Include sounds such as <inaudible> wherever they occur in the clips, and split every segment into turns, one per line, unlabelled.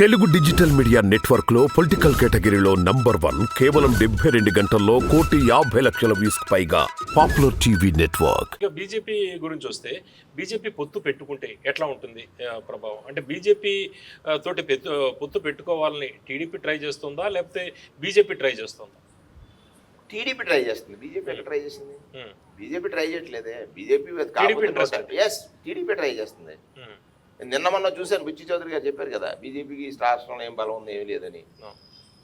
Telugu digital media నెట్వర్క్లో political కేటగిరీలో number one కేవలం డెబ్బై రెండు గంటల్లో కోటి యాభై లక్షల వ్యూస్ పైగా పాపులర్ టీవీ నెట్వర్క్.
ఇక బీజేపీ గురించి వస్తే బీజేపీ పొత్తు పెట్టుకుంటే ఎట్లా ఉంటుంది ప్రభావం? అంటే బీజేపీ తోటి పెత్తు పొత్తు పెట్టుకోవాలని టీడీపీ ట్రై చేస్తుందా లేకపోతే బీజేపీ ట్రై చేస్తుందా?
టీడీపీ ట్రై చేస్తుంది. బీజేపీ ఎక్కడ ట్రై చేసింది బీజేపీ ట్రై చేయట్లేదే. బీజేపీ టీడీపీ ట్రై చేస్తుంది. నిన్న మొన్న చూశాను బుచ్చి చౌదరి గారు చెప్పారు కదా బీజేపీకి రాష్ట్రంలో ఏం బలం ఉంది ఏమీ లేదని.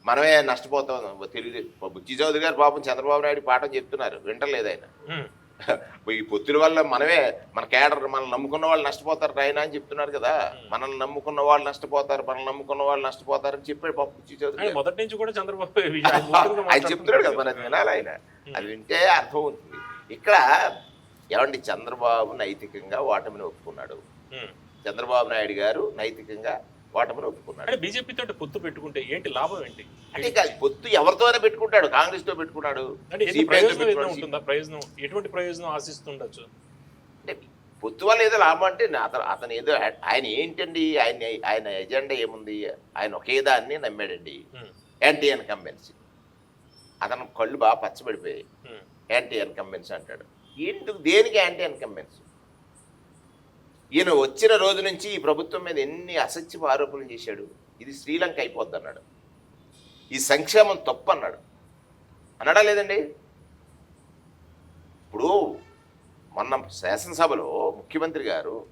మనమే నష్టపోతాం. తెలియదు. బుచ్చి చౌదరి గారు పాపం చంద్రబాబు నాయుడు పాఠం చెప్తున్నారు వింటలేదు ఆయన <laughs> ఈ పొత్తుల వల్ల మనమే మన కేడర్ మనల్ని నమ్ముకున్న వాళ్ళు నష్టపోతారు ఆయన అని చెప్తున్నారు కదా. మనల్ని నమ్ముకున్న వాళ్ళు నష్టపోతారు మనల్ని నమ్ముకున్న వాళ్ళు నష్టపోతారు అని చెప్పాడు పాప బుచ్చి చౌదరి
మొదటి నుంచి కూడా చంద్రబాబు <laughs> ఆయన
చెప్తున్నాడు కదా
మాట్లాడుతున్నాడు.
వినాలి ఆయన. అది వింటే అర్థం అవుతుంది. ఇక్కడ ఏమండి చంద్రబాబు నైతికంగా ఓటమిని ఒప్పుకున్నాడు. చంద్రబాబు నాయుడు గారు నైతికంగా ఓటమిని ఒప్పుకున్నాడు.
అంటే బీజేపీ తోటి పొత్తు పెట్టుకుంటే ఏంటి లాభం ఏంటి?
అంటే ఇక పొత్తు ఎవరితోనే పెట్టుకుంటాడు కాంగ్రెస్తో పెట్టుకున్నాడు
ప్రయోజనం ఎటువంటి ప్రయోజనం ఆశిస్తుండొచ్చు?
అంటే పొత్తు వల్ల ఏదో లాభం అంటే అతను అతను ఏదో ఆయన ఏంటండి ఆయన ఆయన ఎజెండా ఏముంది? ఆయన ఒకే దాన్ని నమ్మాడండి. యాంటీ ఇన్కంబెన్సీ అతను కళ్ళు బాగా పచ్చబడిపోయాయి. యాంటీ ఇన్కంబెన్సీ అంటాడు. ఎందుకు దేనికి యాంటీ ఇన్కంబెన్సీ ఈయన వచ్చిన రోజు నుంచి ఈ ప్రభుత్వం మీద ఎన్ని అసత్యపు ఆరోపణలు చేశాడు. ఇది శ్రీలంక అయిపోద్ది అన్నాడు. ఈ సంక్షేమం తప్పు అన్నాడు అన్నాడా లేదండి? ఇప్పుడు మొన్న శాసనసభలో ముఖ్యమంత్రి గారు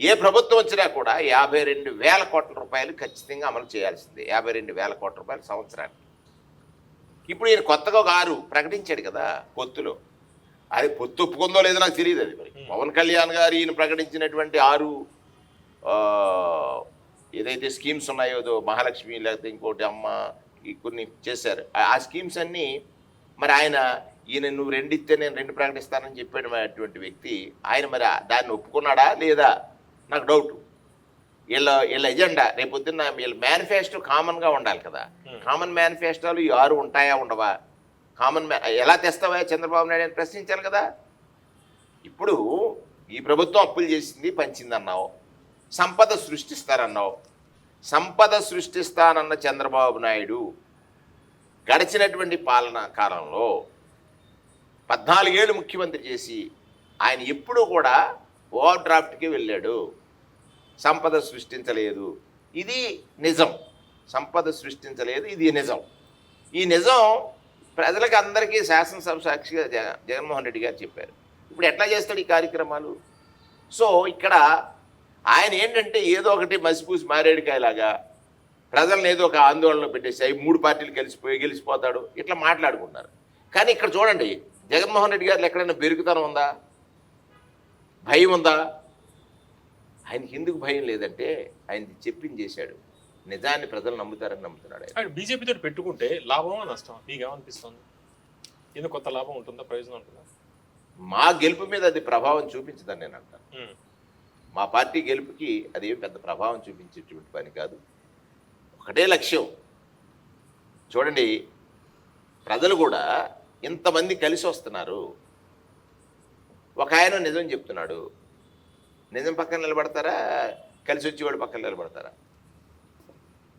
ఏ ప్రభుత్వం వచ్చినా కూడా యాభై రెండు వేల కోట్ల రూపాయలు ఖచ్చితంగా అమలు చేయాల్సిందే. యాభై రెండు వేల కోట్ల రూపాయలు సంవత్సరానికి. ఇప్పుడు ఈయన కొత్తగా ఒక ఆరు ప్రకటించాడు కదా పొత్తులో. అది పొత్తు ఒప్పుకుందో లేదో నాకు తెలియదు అది మరి. పవన్ కళ్యాణ్ గారు ఈయన ప్రకటించినటువంటి ఆరు ఏదైతే స్కీమ్స్ ఉన్నాయో ఏదో మహాలక్ష్మి లేకపోతే ఇంకోటి అమ్మ ఈ కొన్ని చేశారు. ఆ- స్కీమ్స్ అన్నీ మరి ఆయన ఈయన నువ్వు రెండు ఇస్తే నేను రెండు ప్రకటిస్తానని చెప్పేటువంటి వ్యక్తి ఆయన మరి దాన్ని ఒప్పుకున్నాడా లేదా? నాకు డౌట్ వీళ్ళ వీళ్ళ ఎజెండా రేపొద్దున్న వీళ్ళ మేనిఫెస్టో కామన్గా ఉండాలి కదా.
Hmm.
కామన్ మేనిఫెస్టోలు ఈ ఆరు ఉంటాయా ఉండవా? కామన్ మ్యాన్ ఎలా తెస్తావా చంద్రబాబు నాయుడు అని ప్రశ్నించాలి కదా. ఇప్పుడు ఈ ప్రభుత్వం అప్పులు చేసింది పంచింది అన్నావు సంపద సృష్టిస్తారన్నావు. సంపద సృష్టిస్తానన్న చంద్రబాబు నాయుడు గడిచినటువంటి పాలనా కాలంలో పద్నాలుగేళ్ళు ముఖ్యమంత్రి చేసి ఆయన ఎప్పుడూ కూడా ఓవర్ డ్రాఫ్ట్కి వెళ్ళాడు. సంపద సృష్టించలేదు. ఇది నిజం. సంపద సృష్టించలేదు ఇది నిజం. ఈ నిజం ప్రజలకు అందరికీ శాసనసభ సాక్షిగా జగ జగన్మోహన్ రెడ్డి గారు చెప్పారు. ఇప్పుడు ఎట్లా చేస్తాడు ఈ కార్యక్రమాలు? సో ఇక్కడ ఆయన ఏంటంటే ఏదో ఒకటి మసిపూసి మారేడుకాయలాగా ప్రజలను ఏదో ఒక ఆందోళనలో పెట్టేసి అవి మూడు పార్టీలు కలిసిపోయి గెలిచిపోతాడు ఇట్లా మాట్లాడుకుంటున్నారు. కానీ ఇక్కడ చూడండి జగన్మోహన్ రెడ్డి గారు ఎక్కడైనా బెరుకుతనం ఉందా? భయం ఉందా? ఆయనకి ఎందుకు భయం లేదంటే ఆయన చెప్పింది చేశాడు. నిజాన్ని ప్రజలు నమ్ముతారని నమ్ముతున్నాడు ఆయన.
అంటే బీజేపీ తోటి పెట్టుకుంటే లాభమా నష్టమా? మీకు ఏమనిపిస్తుంది ఎందుకు కొత్త లాభం ఉంటుందా? ప్రయోజనం ఉంటుందా?
మా గెలుపు మీద అది ప్రభావం చూపించదని నేను అంటాను. మా పార్టీ గెలుపుకి అది ఏం పెద్ద ప్రభావం చూపించేటువంటి పని కాదు. ఒకటే లక్ష్యం. చూడండి ప్రజలు కూడా ఇంతమంది కలిసి వస్తున్నారు. ఒక ఆయన నిజం చెప్తున్నాడు. నిజం పక్కన నిలబడతారా? కలిసి వచ్చేవాడు పక్కన నిలబడతారా?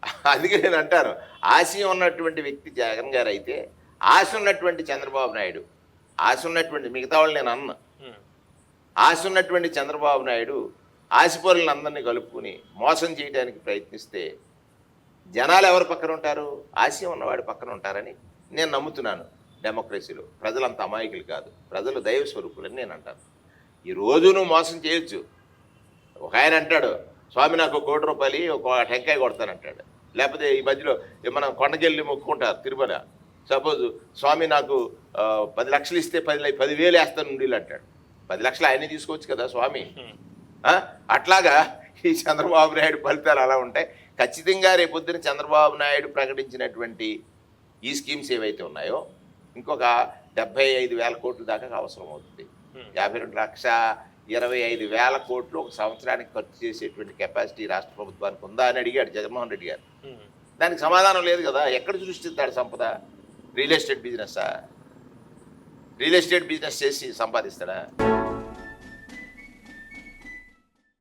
అందుకే నేను అంటాను ఆశయం ఉన్నటువంటి వ్యక్తి జగన్ గారు అయితే ఆశ ఉన్నటువంటి చంద్రబాబు నాయుడు ఆశ ఉన్నటువంటి మిగతా వాళ్ళు నేను అన్నా ఆశ ఉన్నటువంటి చంద్రబాబు నాయుడు ఆశపరులను అందరినీ కలుపుకుని మోసం చేయడానికి ప్రయత్నిస్తే జనాలు ఎవరి పక్కన ఉంటారు? ఆశయం ఉన్నవాడి పక్కన ఉంటారని నేను నమ్ముతున్నాను డెమోక్రసీలో. ప్రజలంత అమాయకులు కాదు. ప్రజలు దైవ స్వరూపులని నేను అంటాను. ఈ రోజు నువ్వు మోసం చేయొచ్చు. ఒక ఆయన అంటాడు స్వామి నాకు కోటి రూపాయలు ఒక టెంకాయ కొడతానంటాడు. లేకపోతే ఈ మధ్యలో మనం కొండకెళ్ళి మొక్కుకుంటారు తిరుమల. సపోజ్ స్వామి నాకు పది లక్షలు ఇస్తే పది పదివేలు వేస్తాను ఉండీలు అంటాడు. పది లక్షలు ఆయనే తీసుకోవచ్చు కదా స్వామి? అట్లాగా ఈ చంద్రబాబు నాయుడు ఫలితాలు అలా ఉంటాయి. ఖచ్చితంగా రేపొద్దున చంద్రబాబు నాయుడు ప్రకటించినటువంటి ఈ స్కీమ్స్ ఏవైతే ఉన్నాయో ఇంకొక డెబ్బై ఐదు వేల కోట్ల దాకా అవసరం అవుతుంది. యాభై రెండు లక్ష ఇరవై ఐదు వేల కోట్లు ఒక సంవత్సరానికి ఖర్చు చేసేటువంటి కెపాసిటీ రాష్ట్ర ప్రభుత్వానికి ఉందా అని అడిగాడు జగన్మోహన్ రెడ్డి గారు. దానికి సమాధానం లేదు కదా ఎక్కడ సృష్టిస్తాడు సంపద? రియల్ ఎస్టేట్ బిజినెస్సా? రియల్ ఎస్టేట్ బిజినెస్ చేసి సంపాదిస్తాడా?